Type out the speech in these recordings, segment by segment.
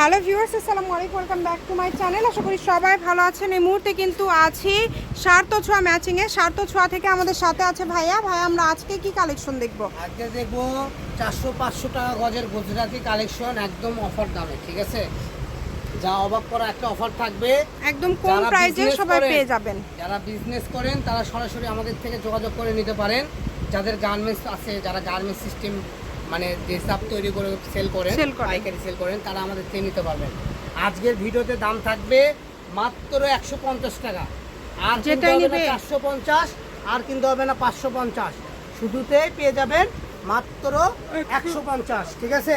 Hello viewers আসসালামু আলাইকুম welcome back to my channel. আশা করি সবাই ভালো আছেন। এই মুহূর্তে কিন্তু আছি সার্থ ছোঁয়া ম্যাচিংয়ে। সার্থ ছোঁয়া থেকে আমাদের সাথে আছে ভাইয়া। ভাইয়া আমরা আজকে কি কালেকশন দেখব? আজকে দেখব চারশো পাঁচশো টাকা গজের গুজরাটি কালেকশন একদম অফার দামে ঠিক আছে? যা অবাক করা একটা অফার থাকবে। একদম কম business সবাই পেয়ে যাবেন। যারা বিজনেস করেন তারা সরাসরি আমাদের থেকে যোগাযোগ করে নিতে পারেন। যাদের গার্মেন্টস আছে যারা গার্মেন্টস সিস্টেম মানে ড্রেসআপ তৈরি করে সেল করেন। পাইকারি সেল করেন তারা আমাদের থেকে নিতে পারবেন আজকের ভিডিওতে দাম থাকবে মাত্র একশো পঞ্চাশ টাকা। আর যেটাই হবে চারশো পঞ্চাশ আর কিনতে হবে না পাঁচশো পঞ্চাশ। শুধুতেই পেয়ে যাবেন মাত্র একশো পঞ্চাশ ঠিক আছে?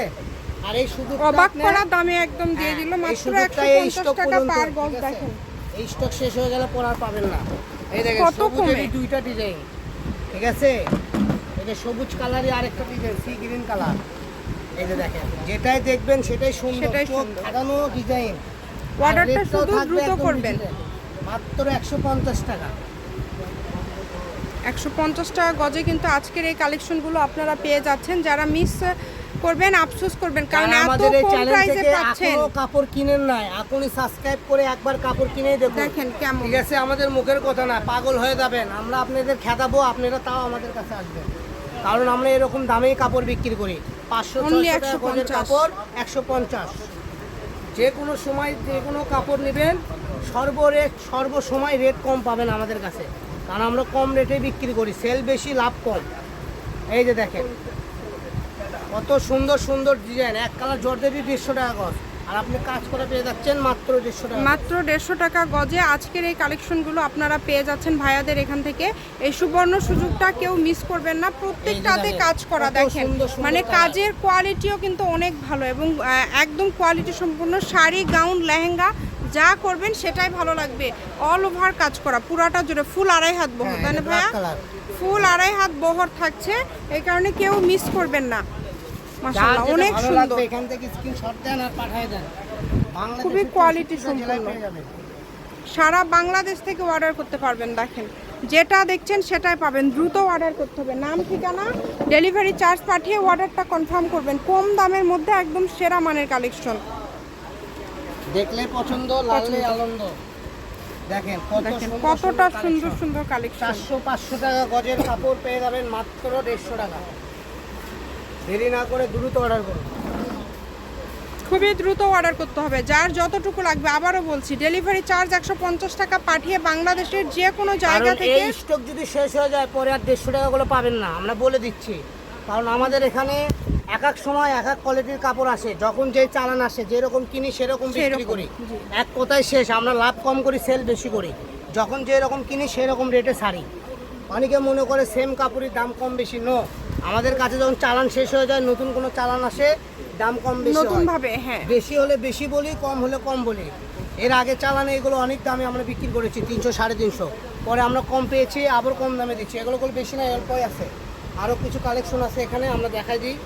আর এই শুধু অবাক করা দামে একদম দিয়ে দিল হ্যাঁ, এই মাত্র একশো পঞ্চাশ টাকা পার ঠিক গজ দেখেন। এই স্টক শেষ হয়ে গেলে পর আর পাবেন না। এই দেখেন কমে? দুইটা ডিজাইন ঠিক আছে? এটা সবুজ কালারই আরেকটা ডিজাইন সি গ্রিন কালার। এই যে দেখেন। যেটাই দেখবেন সেটাই সুন্দর। সেটাই চোখ ধাঁধানো ডিজাইন অর্ডারটা শুধু দ্রুত করবেন। মাত্র একশো পঞ্চাশ টাকা। একশো পঞ্চাশ টাকা গজে কিন্তু আজকের এই কালেকশনগুলো আপনারা পেয়ে যাচ্ছেন। যারা মিস করবেন আফসোস করবেন কারণ এত আমাদের কম প্রাইসে পাচ্ছেন। কাপড় কিনেন নাই এখনই সাবস্ক্রাইব করে একবার কাপড় কিনেই দেখুন। দেখেন কেমন। ঠিক আছে আমাদের মুখের কথা না পাগল হয়ে যাবেন। আমরা আপনাদের খেদাবো আপনারা তাও আমাদের কাছে আসবেন। কারণ আমরা এরকম দামেই কাপড় বিক্রি করি। পাঁচশো 150 কাপড় একশো পঞ্চাশ। যে কোনো সময় যে কোনো কাপড় নেবেন সর্ব রেট সর্ব সময় রেট কম পাবেন আমাদের কাছে। কারণ আমরা কম রেটে বিক্রি করি সেল বেশি লাভ কম। এই যে দেখেন কত সুন্দর সুন্দর ডিজাইন এক কালার জর্জেরি দেড়শো টাকা গজ। আর আপনি কাজ করে পেয়ে যাচ্ছেন মাত্র দেড়শো টাকা। মাত্র দেড়শো টাকা গজে আজকের এই কালেকশনগুলো আপনারা পেয়ে যাচ্ছেন ভাইয়াদের এখান থেকে। এই সুবর্ণ সুযোগটা কেউ মিস করবেন না। প্রত্যেকটাতে কাজ করা দেখেন মানে কাজের কোয়ালিটিও কিন্তু অনেক ভালো এবং একদম কোয়ালিটি সম্পূর্ণ শাড়ি গাউন লেহেঙ্গা যা করবেন সেটাই ভালো লাগবে। অল ওভার কাজ করা পুরাটা জুড়ে ফুল আড়াই হাত বহর হ্যাঁ, তাই না ভাইয়া? ফুল আড়াই হাত বহর থাকছে এই কারণে কেউ মিস করবেন না। মাশাআল্লাহ অনেক সুন্দর। এখান থেকে স্ক্রিনশট দেন আর পাঠিয়ে দেন। খুবই 64 সম্পন্ন। সারা বাংলাদেশ থেকে অর্ডার করতে পারবেন দেখেন। যেটা দেখছেন সেটাই পাবেন দ্রুত অর্ডার করতে হবে। নাম ঠিকানা ডেলিভারি চার্জ পাঠিয়ে অর্ডারটা কনফার্ম করবেন। কম দামের মধ্যে একদম সেরা মানের কালেকশন দেখলে পছন্দ লাগলে আনন্দ। দেখেন কত দেখেন সুন্দর কতটা সুন্দর সুন্দর সুন্দর কালেকশন চারশো পাঁচশো টাকা গজের কাপড় পেয়ে যাবেন মাত্র দেড়শো টাকা। দেরি না করে দ্রুত অর্ডার করুন। খুবই দ্রুত অর্ডার করতে হবে যার যতটুকু লাগবে আবারও বলছি ডেলিভারি চার্জ একশো পঞ্চাশ টাকা পাঠিয়ে বাংলাদেশের যে কোনো জায়গা থেকে এই স্টক যদি শেষ হয়ে যায় পরে আর দেড়শো টাকাগুলো পাবেন না আমরা বলে দিচ্ছি। কারণ আমাদের এখানে এক এক সময় এক এক কোয়ালিটির কাপড় আসে যখন যে চালান আসে যেরকম কিনি সেরকম বিক্রি করি। এক কথায় শেষ আমরা লাভ কম করি সেল বেশি করি। যখন যেরকম কিনি সেরকম রেটে শাড়ি। অনেকে মনে করে সেম কাপড়ের দাম কম বেশি নো আমাদের কাছে যখন চালান শেষ হয়ে যায় নতুন কোনো চালান আসে দাম কম বেশি নতুন ভাবে হ্যাঁ। বেশি হলে বেশি বলি কম হলে কম বলি। এর আগে চালানে এগুলো অনেক দামে আমরা বিক্রি করেছি তিনশো সাড়ে তিনশো। পরে আমরা কম পেয়েছি আবার কম দামে দিচ্ছি। এগুলো কোনো বেশি নাই অল্পই আছে। আরও কিছু কালেকশন আছে এখানে আমরা দেখাই দিই।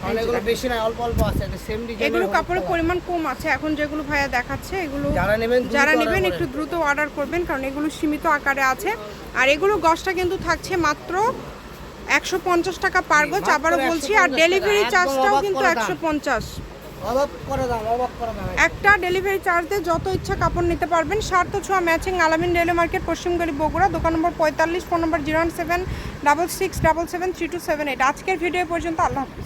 কারণ এগুলো বেশি নাই অল্প অল্প আছে। সেম ডিজাইন এগুলো কাপড়ের পরিমাণ কম আছে। এখন যেগুলো ভাইয়া দেখাচ্ছে এগুলো যারা নেবেন যারা নেবেন একটু দ্রুত অর্ডার করবেন কারণ এগুলো সীমিত আকারে আছে। আর এগুলো গজটা কিন্তু থাকছে মাত্র একশো পঞ্চাশ টাকা পার গজ আবারও বলছি আর ডেলিভারি চার্জটাও কিন্তু। একশো পঞ্চাশ। অবাক করে দাম অবাক করে দাম। একটা ডেলিভারি চার্জ দিয়ে যত ইচ্ছা কাপড় নিতে পারবেন সার্থ ছোঁয়া ম্যাচিং আলামিন রেলওয়ে মার্কেট পশ্চিমগড়ি বগুড়া দোকান নম্বর পঁয়তাল্লিশ phone number zero one seven double six double seven three two seven eight. আজকের ভিডিও পর্যন্ত আল্লাহ হাফিজ।